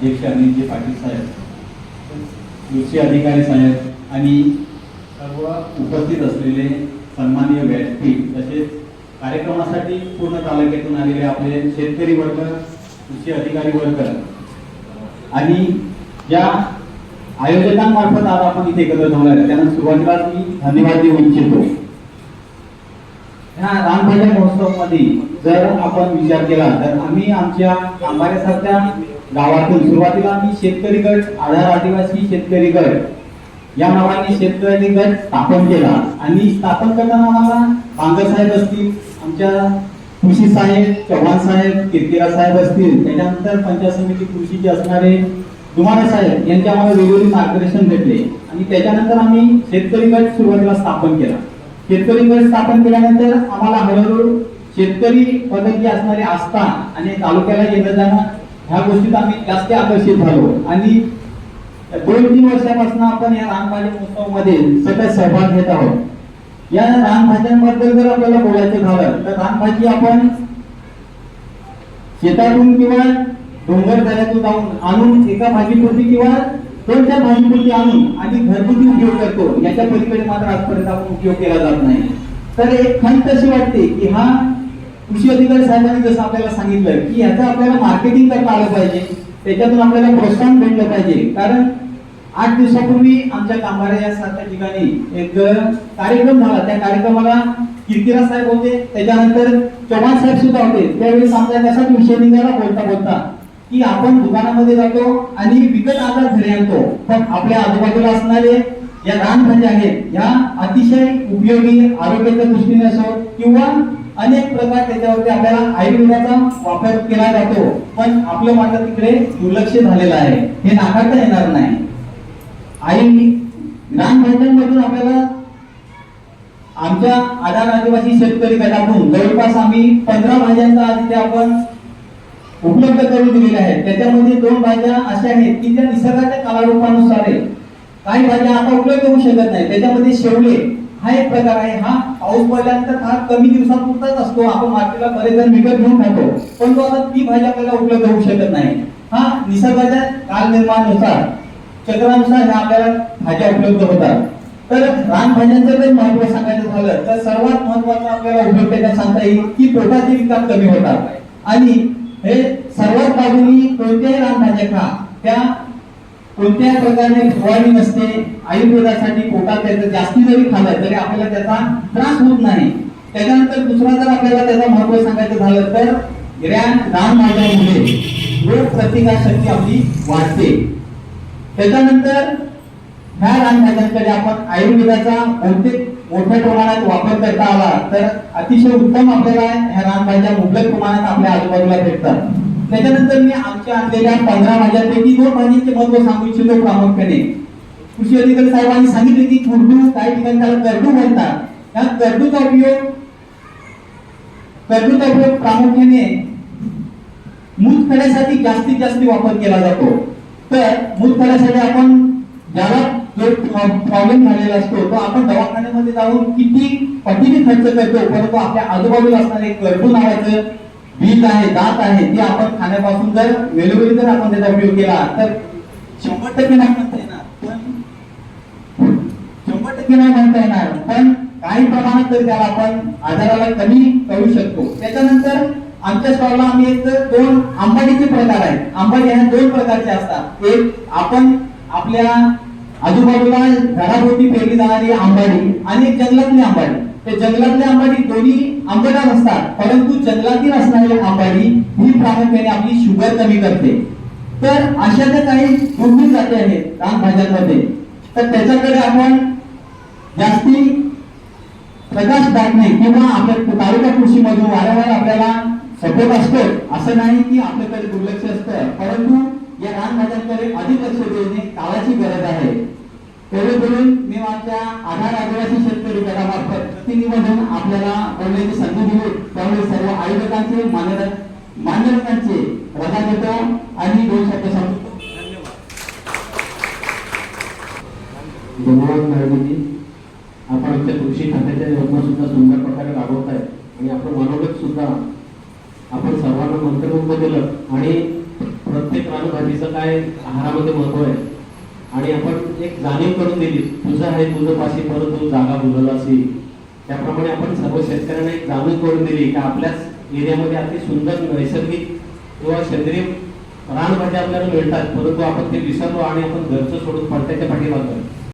अध्यक्ष अनिलजी पाटील साहेब कृषी अधिकारी साहेब आणि सर्व उपस्थित असलेले सन्माननीय व्यासपीठ तसेच कार्यक्रमासाठी पूर्ण तालुक्यातून आलेले आपले शेतकरी वर्ग कृषी अधिकारी वर्ग आणि ज्या आयोजकांमार्फत आज आपण इथे एकत्र जमलो आहे त्यांना सुरुवातीला मी धन्यवाद देऊ इच्छितो. ह्या रामभाज्या महोत्सवमध्ये जर आपण विचार केला तर आम्ही आमच्या आंबाऱ्यासारख्या गावातून सुरुवातीला आम्ही शेतकरी गट आधार आदिवासी शेतकरी गट या नावाने शेतकरी गट स्थापन केला. आणि स्थापन करताना आम्हाला पांगर साहेब असतील आमच्या कृषी साहेब चव्हाण साहेब किरकिरा साहेब असतील त्याच्यानंतर पंचायत समिती कृषीचे असणारे दुमारे साहेब यांचे आम्हाला वेगवेगळे मार्गदर्शन भेटले. आणि त्याच्यानंतर आम्ही शेतकरी गट सुरुवातीला स्थापन केला. शेतकरी गट स्थापन केल्यानंतर आम्हाला हळूहळू शेतकरी पद्धती असणारे आस्था आणि तालुक्याला येणं जाणं ह्या गोष्टीत आम्ही जास्त आकर्षित झालो. आणि दोन तीन वर्षापासून आपण या रानभाजी महोत्सवामध्ये सतत सहभाग घेत आहोत. या रामभाज्यांबद्दल जर आपल्याला बोलायचं झालं तर रामभाजी आपण शेतातून किंवा डोंगर दऱ्यातून जाऊन आणून एका भाजीपुरती किंवा दोन चार भाजीपुरती आणून आणि घरगुती उपयोग करतो याच्या पलीकडे मात्र आजपर्यंत आपण उपयोग केला जात नाही. तर एक खंत अशी वाटते की हा कृषी अधिकारी साहेबांनी जसं आपल्याला सांगितलं की याचं आपल्याला मार्केटिंग करता आलं पाहिजे. त्याच्यातून आपल्याला प्रोत्साहन भेटलं पाहिजे. कारण आठ दिवसापूर्वी आमच्या कांबारे या सारख्या ठिकाणी एक कार्यक्रम झाला. त्या कार्यक्रमाला किरकिरा साहेब होते. त्याच्यानंतर चव्हाण साहेब सुद्धा होते. त्यावेळेस आमचा तसाच विषय निघाला बोलता बोलता की आपण दुकानामध्ये जातो आणि विकत आधार घरी आणतो. पण आपल्या आजूबाजूला असणारे या रानभाज्या आहेत या अतिशय उपयोगी आरोग्याच्या दृष्टीने असो किंवा अनेक प्रकार त्याच्यावरती आपल्याला आयुर्वेदाचा वापर केला जातो. पण आपलं मात्र तिकडे दुर्लक्ष झालेलं आहे. हे नाकारता येणार नाही. आई रानभाज्यांमधून आपल्याला आमच्या आधार आदिवासी शेतकरी गटातून जवळपास आम्ही पंधरा भाज्यांचा आज इथे आपण उपलब्ध करून दिलेल्या आहेत. त्याच्यामध्ये दोन भाज्या अशा आहेत की ज्या निसर्गाच्या कालारूपानुसार आहे काही भाज्या आता उपलब्ध होऊ शकत नाही. त्याच्यामध्ये शेवले हा एक प्रकार आहे. हा पाऊस पडल्यानंतर फार कमी दिवसापुरताच असतो. आपण मार्केटला बरेच जण विकत घेऊन खातो. पण तो आता ती भाजी आपल्याला उपलब्ध होऊ शकत नाही. हा निसर्गाच्या काल निर्माणानुसार चक्रानुसार ह्या आपल्याला भाज्या उपलब्ध होतात. तर रानभाज्यांचं जर महत्त्व सांगायचं झालं तर सर्वात महत्वाचं आपल्याला उपयोग त्याच्यात सांगता येईल की पोटाचे विकार कमी होतात. आणि हे सर्वात बाजूनी कोणत्याही रानभाज्या खा. त्या कोणत्याही प्रकारे फवारणी नसते. आयुर्वेदासाठी पोटात त्याचं जास्ती जरी खाल्लं तरी आपल्याला त्याचा त्रास होत नाही. त्याच्यानंतर दुसरा जर आपल्याला त्याचं महत्त्व सांगायचं झालं तर या रानभाज्यामुळे रोग प्रतिकारशक्ती आपली वाढते. त्याच्यानंतर ह्या रानभाज्यांकडे आपण आयुर्वेदाचा बहुतेक मोठ्या प्रमाणात वापर करता आला तर अतिशय उत्तम आपल्याला ह्या रानभाज्या मुबलक प्रमाणात आपल्या आजूबाजूला भेटतात. त्याच्यानंतर मी आमच्या आणलेल्या पंधरा माझ्यापैकी दोन भाजींचे महत्त्व सांगू इच्छितो प्रामुख्याने. कृषी अधिकारी साहेबांनी सांगितले की कुर्डू काही ठिकाणी त्याला करडू म्हणतात. या करडूचा उपयोग करडूचा उपयोग प्रामुख्याने मूत मूतखड्यासाठी जास्तीत जास्त वापर केला जातो. तर मूत मूतखड्यासाठी आपण ज्याला जो प्रॉब्लेम झालेला असतो तो आपण दवाखान्यामध्ये जाऊन किती पटीने खर्च करतो परंतु आपल्या आजूबाजूला असणारे करडू नावाचं वीज आहे दात आहे ती आपण खाण्यापासून जर वेळोवेळी जर आपण त्याचा उपयोग केला तर शंभर टक्के नाही म्हणता येणार. पण शंभर टक्के नाही म्हणता येणार. पण काही प्रमाणात तरी त्याला आपण आजाराला कमी करू शकतो. त्याच्यानंतर आमच्या स्टॉलला आम्ही एक दोन आंबाडीचे प्रकार आहेत. आंबाडी ह्या दोन प्रकारचे असतात. एक आपण आपल्या आजूबाजूला घराभोवती फेरली जाणारी आंबाडी आणि एक जंगलातली आंबाडी. ते जंगलातले आंबाडी दोन्ही आंबटा नसतात परंतु जंगलातील असणारी आंबाडी ही प्रामुख्याने आपली शुगर कमी करते. तर अशा ज्या काही दुर्मिळ जाती आहेत रानभाज्यांमध्ये तर त्याच्याकडे आपण जास्ती प्रकाश टाकणे किंवा आपल्या तालुका कृषीमधून वारंवार आपल्याला सपोर्ट असतो असं नाही की आपल्याकडे दुर्लक्ष असतं. परंतु या रानभाज्यांकडे अधिक लक्ष देणे काळाची गरज आहे. तेवढे मी माझ्या आधार आदिवासी शेतकरी गटामार्फत प्रतिनिधीमधून आपल्याला बोलण्याची संधी दिली त्यामुळे सर्व आयोजकांचे मान्यता मान्यवरांचे रजा देतो आणि दोन शब्द सांगतो आपण आमच्या कृषी खात्याच्या योजना सुद्धा सुंदर प्रकारे राबवत आहे आणि आपलं मनोगत सुद्धा आपण सर्वांना मंत्रमुग्ध केलं. आणि प्रत्येक रानभाजीचं काय आहारामध्ये महत्त्व आहे? आणि आपण एक जाणीव करून दिली तुझं आहे तुझं पाशी परत तू जागा बुजवला असेल. त्याप्रमाणे आपण सर्व शेतकऱ्यांना एक जाणीव करून दिली की आपल्याच एरियामध्ये अति सुंदर नैसर्गिक किंवा सेंद्रिय रानभाज्या आपल्याला मिळतात. परंतु आपण ते विसरलो आणि आपण घरचं सोडून पडत्याच्या पाठी